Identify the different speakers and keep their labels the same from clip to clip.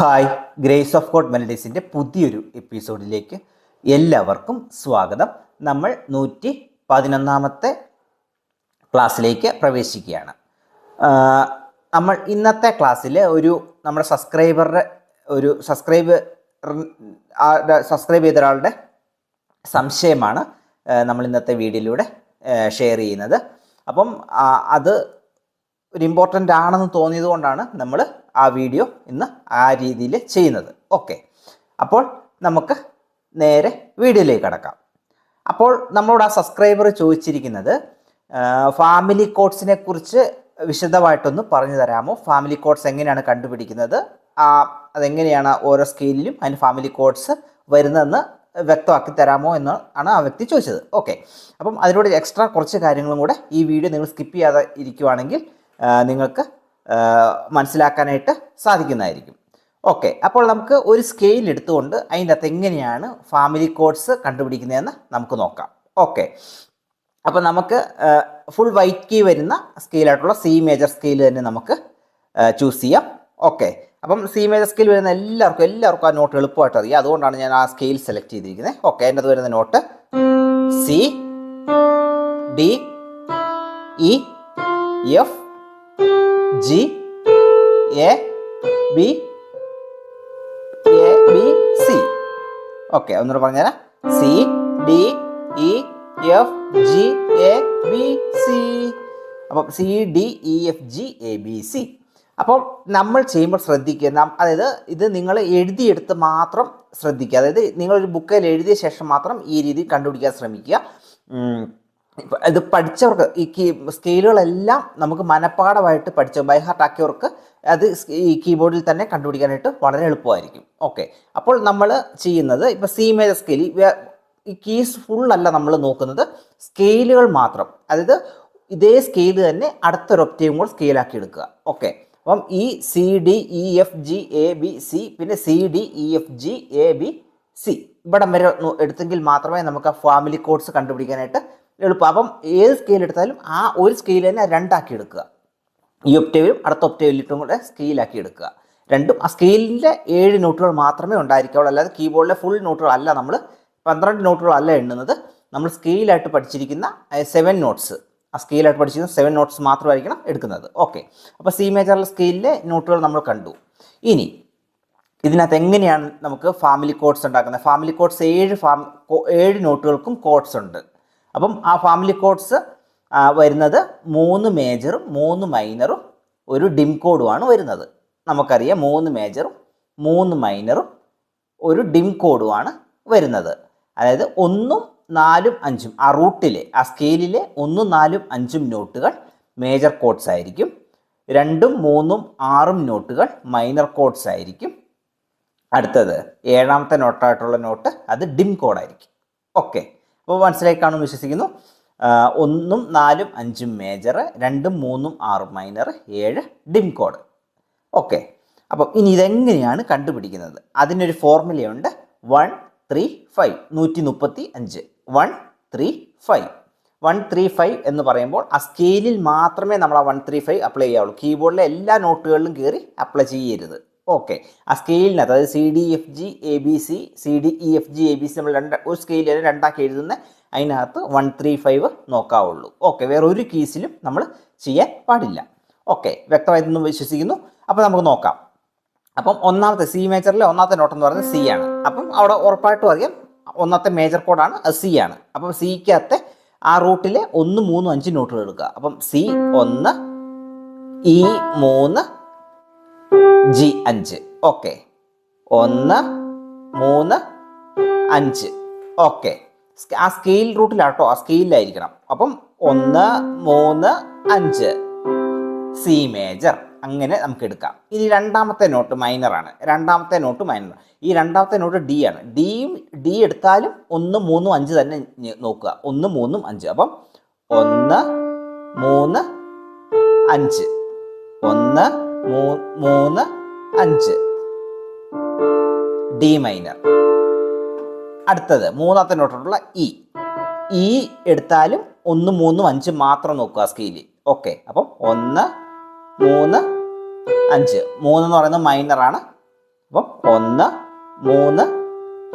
Speaker 1: Hi grace of God മെലഡീസിന്റെ പുതിയൊരു എപ്പിസോഡിലേക്ക് എല്ലാവർക്കും സ്വാഗതം. നമ്മൾ നൂറ്റി പതിനൊന്നാമത്തെ ക്ലാസ്സിലേക്ക് പ്രവേശിക്കുകയാണ്. നമ്മൾ ഇന്നത്തെ ക്ലാസ്സിൽ ഒരു നമ്മുടെ സബ്സ്ക്രൈബറുടെ ഒരു സബ്സ്ക്രൈബ് സബ്സ്ക്രൈബ് ചെയ്ത ഒരാളുടെ സംശയമാണ് നമ്മൾ ഇന്നത്തെ വീഡിയോയിലൂടെ ഷെയർ ചെയ്യുന്നത്. അപ്പം അത് ഒരു ഇമ്പോർട്ടന്റ് ആണെന്ന് തോന്നിയത് കൊണ്ടാണ് നമ്മൾ ആ വീഡിയോ ഇന്ന് ആ രീതിയിൽ ചെയ്യുന്നത്. ഓക്കെ അപ്പോൾ നമുക്ക് നേരെ വീഡിയോയിലേക്ക് കടക്കാം. അപ്പോൾ നമ്മളോട് ആ സബ്സ്ക്രൈബർ ചോദിച്ചിരിക്കുന്നത് ഫാമിലി കോഡ്സിനെ കുറിച്ച് വിശദമായിട്ടൊന്ന് പറഞ്ഞു തരാമോ? ഫാമിലി കോഡ്സ് എങ്ങനെയാണ് കണ്ടുപിടിക്കുന്നത്? ആ അതെങ്ങനെയാണ് ഓരോ സ്കെയിലിലും അതിന് ഫാമിലി കോഡ്സ് വരുന്നതെന്ന് വ്യക്തമാക്കി തരാമോ എന്ന് ആണ് ആ വ്യക്തി ചോദിച്ചത്. ഓക്കെ അപ്പം അതിനോട് എക്സ്ട്രാ കുറച്ച് കാര്യങ്ങളും കൂടെ ഈ വീഡിയോ നിങ്ങൾ സ്കിപ്പ് ചെയ്യാതെ ഇരിക്കുവാണെങ്കിൽ നിങ്ങൾക്ക് മനസ്സിലാക്കാനായിട്ട് സാധിക്കുന്നതായിരിക്കും. ഓക്കെ അപ്പോൾ നമുക്ക് ഒരു സ്കെയിൽ എടുത്തുകൊണ്ട് അതിന്റെ അകത്ത് എങ്ങനെയാണ് ഫാമിലി കോഡ്സ് കണ്ടുപിടിക്കുന്നതെന്ന് നമുക്ക് നോക്കാം. ഓക്കെ അപ്പോൾ നമുക്ക് ഫുൾ വൈറ്റ് കീ വരുന്ന സ്കെയിലായിട്ടുള്ള സി മേജർ സ്കെയിൽ തന്നെ നമുക്ക് ചൂസ് ചെയ്യാം. ഓക്കെ അപ്പം സി മേജർ സ്കെയിൽ വരുന്ന എല്ലാവർക്കും എല്ലാവർക്കും ആ നോട്ട് എളുപ്പമായിട്ട് അറിയാം. അതുകൊണ്ടാണ് ഞാൻ ആ സ്കെയിൽ സെലക്ട് ചെയ്തിരിക്കുന്നത്. ഓക്കെ അതിന്റെ അത് വരുന്ന note C D E F G A B A B C okay ഒന്നുകൂടെ പറഞ്ഞുതരാം. C D E F G A B C അപ്പം C D E F G A B C അപ്പം നമ്മൾ ചെയ്യുമ്പോൾ ശ്രദ്ധിക്കുക. അതായത് ഇത് നിങ്ങൾ എഴുതിയെടുത്ത് മാത്രം ശ്രദ്ധിക്കുക. അതായത് നിങ്ങളൊരു ബുക്കിൽ എഴുതിയ ശേഷം മാത്രം ഈ രീതി കണ്ടുപിടിക്കാൻ ശ്രമിക്കുക. ഇത് പഠിച്ചവർക്ക് ഈ കീ സ്കെയിലുകളെല്ലാം നമുക്ക് മനഃപ്പാടമായിട്ട് പഠിച്ച ബൈ ഹാർട്ട് ആക്കിയവർക്ക് അത് ഈ കീബോർഡിൽ തന്നെ കണ്ടുപിടിക്കാനായിട്ട് വളരെ എളുപ്പമായിരിക്കും. ഓക്കെ അപ്പോൾ നമ്മൾ ചെയ്യുന്നത് ഇപ്പോൾ സി മേജർ സ്കെയിൽ ഈ കീസ് ഫുള്ളല്ല നമ്മൾ നോക്കുന്നത് സ്കെയിലുകൾ മാത്രം. അതായത് ഇതേ സ്കെയിൽ തന്നെ അടുത്തൊരു ഒപ്റ്റയും കൂടെ സ്കെയിലാക്കി എടുക്കുക ഓക്കെ അപ്പം ഈ C D E F G A B C പിന്നെ C D E F G A B C ഇവിടം വരെ എടുത്തെങ്കിൽ മാത്രമേ നമുക്ക് ആ ഫാമിലി കോഡ്സ് കണ്ടുപിടിക്കാനായിട്ട് എളുപ്പം. അപ്പം ഏത് സ്കെയിൽ എടുത്താലും ആ ഒരു സ്കെയിൽ തന്നെ രണ്ടാക്കി എടുക്കുക. ഈ ഒപ്റ്റേവിലും അടുത്ത ഒപ്റ്റേവിലിട്ടും കൂടെ സ്കെയിലാക്കി എടുക്കുക. രണ്ടും ആ സ്കെയിലിന്റെ ഏഴ് നോട്ടുകൾ മാത്രമേ ഉണ്ടായിരിക്കുകയുള്ളൂ അല്ലാതെ കീബോർഡിലെ ഫുൾ നോട്ടുകളല്ല നമ്മൾ പന്ത്രണ്ട് നോട്ടുകളല്ല എണ്ണുന്നത്. നമ്മൾ സ്കെയിലായിട്ട് പഠിച്ചിരിക്കുന്ന സെവൻ നോട്ട്സ് ആ സ്കെയിലായിട്ട് പഠിച്ചിരിക്കുന്ന സെവൻ നോട്ട്സ് മാത്രമായിരിക്കണം എടുക്കുന്നത്. ഓക്കെ അപ്പോൾ സി മേജറിലെ സ്കെയിലിലെ നോട്ടുകൾ നമ്മൾ കണ്ടു. ഇനി ഇതിനകത്ത് എങ്ങനെയാണ് നമുക്ക് ഫാമിലി കോഡ്സ് ഉണ്ടാക്കുന്നത്? ഫാമിലി കോഡ്സ് ഏഴ് ഫാം ഏഴ് നോട്ടുകൾക്കും കോഡ്സ് ഉണ്ട്. അപ്പം ആ ഫാമിലി കോഡ്സ് വരുന്നത് മൂന്ന് മേജറും മൂന്ന് മൈനറും ഒരു ഡിം കോഡുമാണ് വരുന്നത്. നമുക്കറിയാം മൂന്ന് മേജറും മൂന്ന് മൈനറും ഒരു ഡിം കോഡുമാണ് വരുന്നത്. അതായത് ഒന്നും നാലും അഞ്ചും ആ റൂട്ടിലെ ആ സ്കെയിലിലെ ഒന്നും നാലും അഞ്ചും നോട്ടുകൾ മേജർ കോഡ്സ് ആയിരിക്കും. രണ്ടും മൂന്നും ആറും നോട്ടുകൾ മൈനർ കോഡ്സ് ആയിരിക്കും. അടുത്തത് ഏഴാമത്തെ നോട്ടായിട്ടുള്ള നോട്ട് അത് ഡിം കോഡായിരിക്കും ഓക്കെ അപ്പോൾ മനസ്സിലായി കാണുമെന്ന് വിശ്വസിക്കുന്നു ഒന്നും നാലും അഞ്ചും മേജർ രണ്ടും മൂന്നും ആറ് മൈനർ ഏഴ് ഡിം കോഡ് ഓക്കെ അപ്പം ഇനി ഇതെങ്ങനെയാണ് കണ്ടുപിടിക്കുന്നത്? അതിനൊരു ഫോർമുലയുണ്ട് വൺ ത്രീ ഫൈവ് നൂറ്റി മുപ്പത്തി അഞ്ച്. One three five one three five എന്ന് പറയുമ്പോൾ ആ സ്കെയിലിൽ മാത്രമേ നമ്മൾ ആ വൺ ത്രീ ഫൈവ് അപ്ലൈ ചെയ്യാവുള്ളൂ. കീബോർഡിലെ എല്ലാ നോട്ടുകളിലും കയറി അപ്ലൈ ചെയ്യരുത്. ഓക്കെ ആ സ്കെയിലിനകത്ത് അതായത് C D F G A B C C D E F G A B C നമ്മൾ രണ്ട് ഒരു സ്കെയിലിൽ രണ്ടാക്കി എഴുതുന്ന അതിനകത്ത് വൺ ത്രീ ഫൈവ് നോക്കാവുള്ളൂ. ഓക്കെ വേറെ ഒരു കീസിലും നമ്മൾ ചെയ്യാൻ പാടില്ല. ഓക്കെ വ്യക്തമായിട്ടൊന്നും വിശ്വസിക്കുന്നു. അപ്പോൾ നമുക്ക് നോക്കാം. അപ്പം ഒന്നാമത്തെ സി മേജറിലെ ഒന്നാമത്തെ നോട്ട് എന്ന് പറയുന്നത് സി ആണ്. അപ്പം അവിടെ ഉറപ്പായിട്ടും അറിയാം ഒന്നാമത്തെ മേജർ കോഡാണ് അത് സി ആണ്. അപ്പം സിക്കകത്തെ ആ റൂട്ടിലെ ഒന്ന് മൂന്നും അഞ്ച് നോട്ടുകൾ എടുക്കുക. അപ്പം സി ഒന്ന് ഇ മൂന്ന് ജി അഞ്ച്. ഓക്കെ. ഒന്ന് മൂന്ന് അഞ്ച്. ഓക്കെ. ആ സ്കെയിൽ റൂട്ടിലാട്ടോ ആ സ്കെയിലായിരിക്കണം അപ്പം ഒന്ന് മൂന്ന് അഞ്ച്. C major. അങ്ങനെ നമുക്ക് എടുക്കാം. ഇനി രണ്ടാമത്തെ നോട്ട് മൈനറാണ് രണ്ടാമത്തെ നോട്ട് മൈനർ ഈ രണ്ടാമത്തെ നോട്ട് ഡി ആണ്. ഡിയും ഡി എടുത്താലും ഒന്ന് മൂന്നും അഞ്ച് തന്നെ നോക്കുക. ഒന്ന് മൂന്നും അഞ്ച്. അപ്പം ഒന്ന് മൂന്ന് അഞ്ച്. ഒന്ന് മൂന്ന് അഞ്ച്. ഡി മൈനർ അടുത്തത് മൂന്നാമത്തെ നോട്ടുള്ള ഇ ഇ എടുത്താലും ഒന്ന് മൂന്നും അഞ്ച് മാത്രം നോക്കുക സ്കെയിലിൽ ഓക്കെ അപ്പം ഒന്ന് മൂന്ന് അഞ്ച്. മൂന്ന് എന്ന് പറയുന്നത് മൈനറാണ് അപ്പം ഒന്ന് മൂന്ന്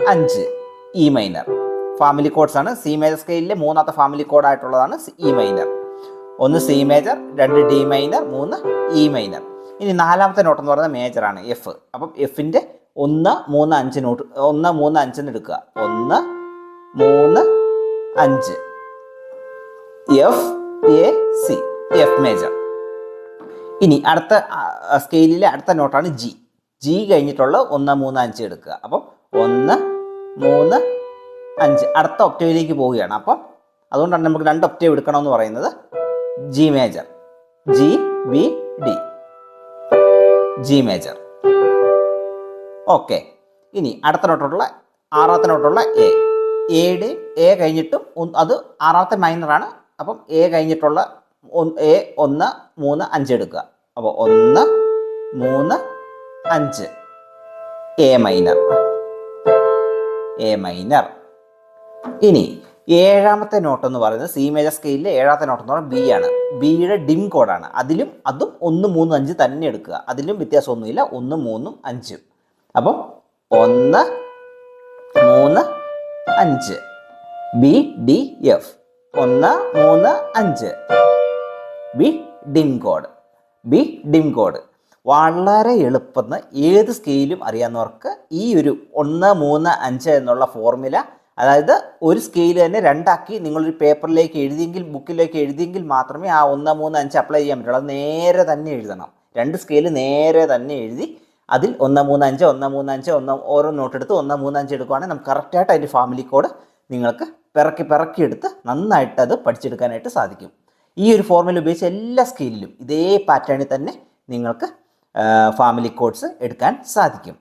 Speaker 1: അഞ്ച്. ഇ മൈനർ ഫാമിലി കോഡ്സ് ആണ്. സി മേജർ സ്കെയിലിലെ മൂന്നാമത്തെ ഫാമിലി കോഡായിട്ടുള്ളതാണ് ഇ മൈനർ ഒന്ന് സി മേജർ രണ്ട് ഡി മൈനർ മൂന്ന് ഇ മൈനർ ഇനി നാലാമത്തെ നോട്ട് എന്ന് പറയുന്നത് മേജറാണ് എഫ് അപ്പം എഫിന്റെ ഒന്ന് മൂന്ന് അഞ്ച് നോട്ട് ഒന്ന് മൂന്ന് അഞ്ചെന്ന് എടുക്കുക. ഒന്ന് മൂന്ന് അഞ്ച്. F A C F major ഇനി അടുത്ത സ്കെയിലിലെ അടുത്ത നോട്ടാണ് ജി ജി കഴിഞ്ഞിട്ടുള്ള ഒന്ന് മൂന്ന് അഞ്ച് എടുക്കുക. അപ്പം ഒന്ന് മൂന്ന് അഞ്ച്. അടുത്ത ഒക്ടേവിലേക്ക് പോവുകയാണ്. അപ്പം അതുകൊണ്ടാണ് നമുക്ക് രണ്ട് ഒക്ടേവ് എടുക്കണമെന്ന് പറയുന്നത് G major G B D G major okay ഇനി അടുത്ത നോട്ടുള്ള ആറാമത്തെ നോട്ടുള്ള എ എയുടെ എ കഴിഞ്ഞിട്ടും അത് ആറാമത്തെ മൈനറാണ് അപ്പം എ കഴിഞ്ഞിട്ടുള്ള എ ഒന്ന് മൂന്ന് അഞ്ച് എടുക്കുക. അപ്പോൾ ഒന്ന് മൂന്ന് അഞ്ച്. എ മൈനർ എ മൈനർ ഇനി ഏഴാമത്തെ നോട്ട് എന്ന് പറയുന്നത് സി മേജർ സ്കെയിലിലെ ഏഴാമത്തെ നോട്ട് എന്ന് പറയുന്നത് ബി ആണ്. ബിയുടെ ഡിം കോഡാണ്. അതിലും അതും ഒന്ന് മൂന്ന് അഞ്ച് തന്നെ എടുക്കുക. അതിലും വ്യത്യാസമൊന്നുമില്ല. ഒന്ന് മൂന്നും അഞ്ചും. അപ്പം ഒന്ന് മൂന്ന് അഞ്ച്. B D F. ഒന്ന് മൂന്ന് അഞ്ച്. ബി ഡിം കോഡ്. ബി ഡിം കോഡ്. വളരെ എളുപ്പം ഏത് സ്കെയിലും അറിയാവുന്നവർക്ക് ഈ ഒരു ഒന്ന് മൂന്ന് അഞ്ച് എന്നുള്ള ഫോർമുല അതായത് ഒരു സ്കെയിൽ തന്നെ രണ്ടാക്കി നിങ്ങളൊരു പേപ്പറിലേക്ക് എഴുതിയെങ്കിൽ ബുക്കിലേക്ക് എഴുതിയെങ്കിൽ മാത്രമേ ആ ഒന്ന് മൂന്ന് അഞ്ച് അപ്ലൈ ചെയ്യാൻ പറ്റുള്ളൂ. അത് നേരെ തന്നെ എഴുതണം. രണ്ട് സ്കെയിൽ നേരെ തന്നെ എഴുതി അതിൽ ഒന്ന് മൂന്ന് അഞ്ച് ഒന്ന് മൂന്ന് അഞ്ച് ഒന്ന് ഓരോ നോട്ട് എടുത്ത് ഒന്ന് മൂന്ന് അഞ്ച് എടുക്കുവാണെങ്കിൽ നമുക്ക് കറക്റ്റായിട്ട് അതിന്റെ ഫാമിലി കോഡ് നിങ്ങൾക്ക് പിറക്കി എടുത്ത് നന്നായിട്ട് അത് പഠിച്ചെടുക്കാനായിട്ട് സാധിക്കും. ഈ ഒരു ഫോർമുല ഉപയോഗിച്ച് എല്ലാ സ്കെയിലിലും ഇതേ പാറ്റേണിൽ തന്നെ നിങ്ങൾക്ക് ഫാമിലി കോഡ്സ് എടുക്കാൻ സാധിക്കും.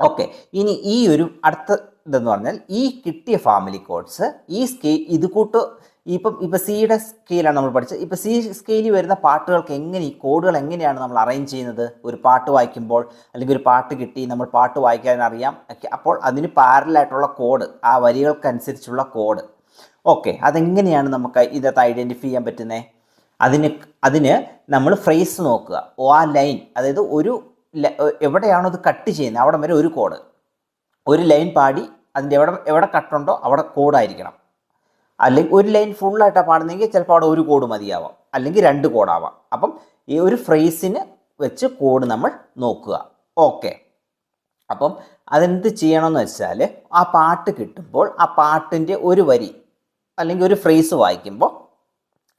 Speaker 1: ഓക്കെ ഇനി ഈ ഒരു അടുത്ത ഇതെന്ന് പറഞ്ഞാൽ ഈ കിട്ടിയ ഫാമിലി കോഡ്സ് ഈ സ്കെയിൽ ഇത് കൂട്ട് ഇപ്പം ഇപ്പം സിയുടെ സ്കെയിലാണ് നമ്മൾ പഠിച്ചത്. ഇപ്പം സി സ്കെയിലിൽ വരുന്ന പാട്ടുകൾക്ക് എങ്ങനെ ഈ കോഡുകൾ എങ്ങനെയാണ് നമ്മൾ അറേഞ്ച് ചെയ്യുന്നത്? ഒരു പാട്ട് വായിക്കുമ്പോൾ അല്ലെങ്കിൽ ഒരു പാട്ട് കിട്ടി നമ്മൾ പാട്ട് വായിക്കാൻ അറിയാം. അപ്പോൾ അതിന് പാരലായിട്ടുള്ള കോഡ് ആ വരികൾക്കനുസരിച്ചുള്ള കോഡ് ഓക്കെ അതെങ്ങനെയാണ് നമുക്ക് ഇതത്ത് ഐഡന്റിഫൈ ചെയ്യാൻ പറ്റുന്നത് അതിന് അതിന് നമ്മൾ ഫ്രേസ് നോക്കുക. ഓ ആ ലൈൻ അതായത് ഒരു എവിടെയാണോ അത് കട്ട് ചെയ്യുന്നത് അവിടെ വരെ ഒരു കോഡ് ഒരു ലൈൻ പാടി അതിന്റെ എവിടെ എവിടെ കട്ടുണ്ടോ അവിടെ കോഡായിരിക്കണം. അല്ലെങ്കിൽ ഒരു ലൈൻ ഫുള്ളായിട്ടാണ് പാടുന്നതെങ്കിൽ ചിലപ്പോൾ അവിടെ ഒരു കോഡ് മതിയാവാം. അല്ലെങ്കിൽ രണ്ട് കോഡാവാം. അപ്പം ഈ ഒരു ഫ്രേസിന് വെച്ച് കോഡ് നമ്മൾ നോക്കുക. ഓക്കെ. അപ്പം അതെന്ത് ചെയ്യണമെന്ന് വെച്ചാൽ ആ പാട്ട് കിട്ടുമ്പോൾ ആ പാട്ടിന്റെ ഒരു വരി അല്ലെങ്കിൽ ഒരു ഫ്രേസ് വായിക്കുമ്പോൾ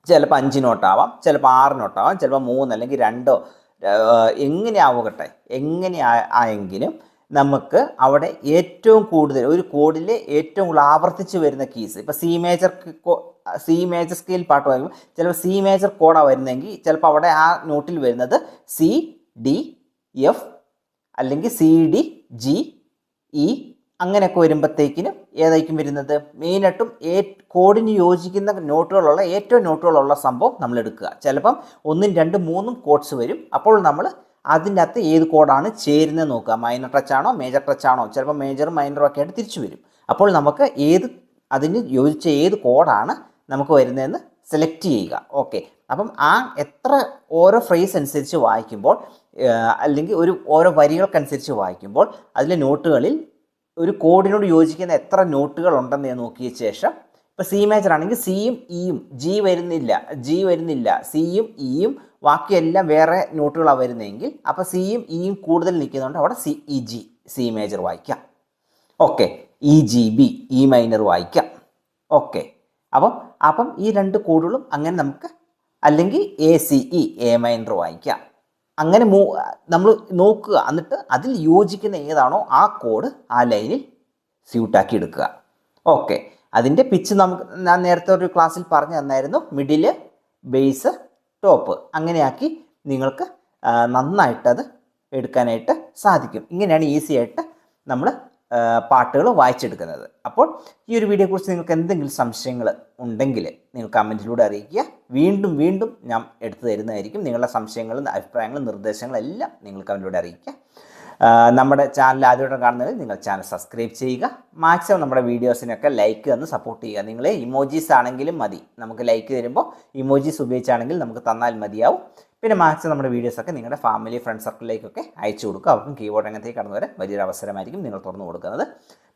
Speaker 1: ചിലപ്പോൾ അഞ്ച് നോട്ടാവാം ചിലപ്പോൾ ആറ് നോട്ടാവാം ചിലപ്പോൾ മൂന്ന് അല്ലെങ്കിൽ രണ്ടോ എങ്ങനെ ആവട്ടെ എങ്ങനെ ആയെങ്കിലും നമുക്ക് അവിടെ ഏറ്റവും കൂടുതൽ ഒരു കോഡിലെ ഏറ്റവും കൂടുതൽ ആവർത്തിച്ച് വരുന്ന കീസ് ഇപ്പോൾ C major C major scale പാട്ട് വരുമ്പോൾ ചിലപ്പോൾ സി മേജർ കോഡാണ് വരുന്നതെങ്കിൽ ചിലപ്പോൾ അവിടെ ആ നോട്ടിൽ വരുന്നത് സി ഡി എഫ് അല്ലെങ്കിൽ സി ഡി ജി ഇ അങ്ങനെയൊക്കെ വരുമ്പോഴത്തേക്കിനും ഏതായിരിക്കും വരുന്നത്? മെയിനായിട്ടും ഏ കോഡിന് യോജിക്കുന്ന നോട്ടുകളുള്ള ഏറ്റവും നോട്ടുകളുള്ള സംഭവം നമ്മൾ എടുക്കുക. ചിലപ്പം ഒന്നും രണ്ടും മൂന്നും കോഡ്സ് വരും. അപ്പോൾ നമ്മൾ അതിന്റെ അകത്ത് ഏത് കോഡാണ് ചേരുന്നത് നോക്കുക. മൈനർ ടച്ച് ആണോ മേജർ ടച്ച് ആണോ? ചിലപ്പോൾ മേജറും മൈനറും ഒക്കെ ആയിട്ട് തിരിച്ചു വരും. അപ്പോൾ നമുക്ക് ഏത് അതിന് യോജിച്ച ഏത് കോഡാണ് നമുക്ക് വരുന്നതെന്ന് സെലക്ട് ചെയ്യുക. ഓക്കെ അപ്പം ആ എത്ര ഓരോ ഫ്രേസ് അനുസരിച്ച് വായിക്കുമ്പോൾ അല്ലെങ്കിൽ ഒരു ഓരോ വരികൾക്കനുസരിച്ച് വായിക്കുമ്പോൾ അതിലെ നോട്ടുകളിൽ ഒരു കോഡിനോട് യോജിക്കുന്ന എത്ര നോട്ടുകൾ ഉണ്ടെന്ന് നോക്കിയ ശേഷം ഇപ്പോൾ സി മേജർ ആണെങ്കിൽ സിയും ഇയും ജി വരുന്നില്ല ജി വരുന്നില്ല. സിയും ഇയും ബാക്കിയെല്ലാം വേറെ നോട്ടുകളാണ് വരുന്നതെങ്കിൽ അപ്പോൾ സിയും ഇയും കൂടുതൽ നിൽക്കുന്നതുകൊണ്ട് അവിടെ C E G C major വായിക്കാം. Okay E G B E minor വായിക്കാം. ഓക്കെ അപ്പം അപ്പം ഈ രണ്ട് കോഡുകളും അങ്ങനെ നമുക്ക് അല്ലെങ്കിൽ A C E A minor വായിക്കാം. അങ്ങനെ മൂ നമ്മൾ നോക്കുക. എന്നിട്ട് അതിൽ യോജിക്കുന്ന ഏതാണോ ആ കോഡ് ആ ലൈനിൽ സ്യൂട്ടാക്കി എടുക്കുക. ഓക്കെ അതിന്റെ പിച്ച് നമുക്ക് ഞാൻ നേരത്തെ ഒരു ക്ലാസ്സിൽ പറഞ്ഞു തന്നായിരുന്നു. മിഡിൽ ബേസ് ടോപ്പ് അങ്ങനെയാക്കി നിങ്ങൾക്ക് നന്നായിട്ടത് എടുക്കാനായിട്ട് സാധിക്കും. ഇങ്ങനെയാണ് ഈസി ആയിട്ട് നമ്മൾ പാട്ടുകൾ വായിച്ചെടുക്കുന്നത്. അപ്പോൾ ഈ ഒരു വീഡിയോയെക്കുറിച്ച് നിങ്ങൾക്ക് എന്തെങ്കിലും സംശയങ്ങൾ ഉണ്ടെങ്കിൽ നിങ്ങൾ കമന്റിലൂടെ അറിയിക്കുക. വീണ്ടും വീണ്ടും ഞാൻ എടുത്തു തരുന്നതായിരിക്കും. നിങ്ങളുടെ സംശയങ്ങളും അഭിപ്രായങ്ങളും നിർദ്ദേശങ്ങളും എല്ലാം നിങ്ങൾ കമന്റിലൂടെ അറിയിക്കുക. നമ്മുടെ ചാനൽ ആദ്യമായിട്ട് കാണുന്നത് നിങ്ങൾ ചാനൽ സബ്സ്ക്രൈബ് ചെയ്യുക. മാക്സിമം നമ്മുടെ വീഡിയോസിനൊക്കെ ലൈക്ക് തന്ന് സപ്പോർട്ട് ചെയ്യുക. നിങ്ങൾ ഇമോജീസ് ആണെങ്കിലും മതി. നമുക്ക് ലൈക്ക് തരുമ്പോൾ ഇമോജീസ് ഉപയോഗിച്ചാണെങ്കിൽ നമുക്ക് തന്നാൽ മതിയാവും. പിന്നെ മാക്സിമം നമ്മുടെ വീഡിയോസൊക്കെ നിങ്ങളുടെ ഫാമിലി ഫ്രണ്ട് സർക്കിളിലേക്കൊക്കെ അയച്ചു കൊടുക്കുക. അവർക്കും കീബോർഡ് രംഗത്തേക്ക് കടന്നു വരെ വലിയൊരു അവസരമായിരിക്കും നിങ്ങൾ തുറന്നു കൊടുക്കുന്നത്.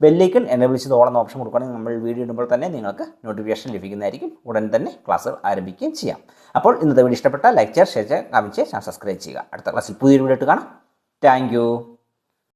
Speaker 1: ബെല്ലേക്കൻ എന്നെ വിളിച്ചത് ഓളം ഓപ്ഷൻ കൊടുക്കുകയാണെങ്കിൽ നമ്മൾ വീഡിയോ ഇടുമ്പോൾ തന്നെ നിങ്ങൾക്ക് നോട്ടിഫിക്കേഷൻ ലഭിക്കുന്നതായിരിക്കും. ഉടൻ തന്നെ ക്ലാസ്സുകൾ ആരംഭിക്കുകയും ചെയ്യാം. അപ്പോൾ ഇന്നത്തെ വീഡിയോ ഇഷ്ടപ്പെട്ട ലൈക്ക് ചെയ്യുക ഷെയർ ചെയ്യുക കമന്റ് ചെയ്യുക സബ്സ്ക്രൈബ് ചെയ്യുക. അടുത്ത ക്ലാസ്സിൽ പുതിയൊരു വീഡിയോ ഇട്ട് കാണാം. താങ്ക്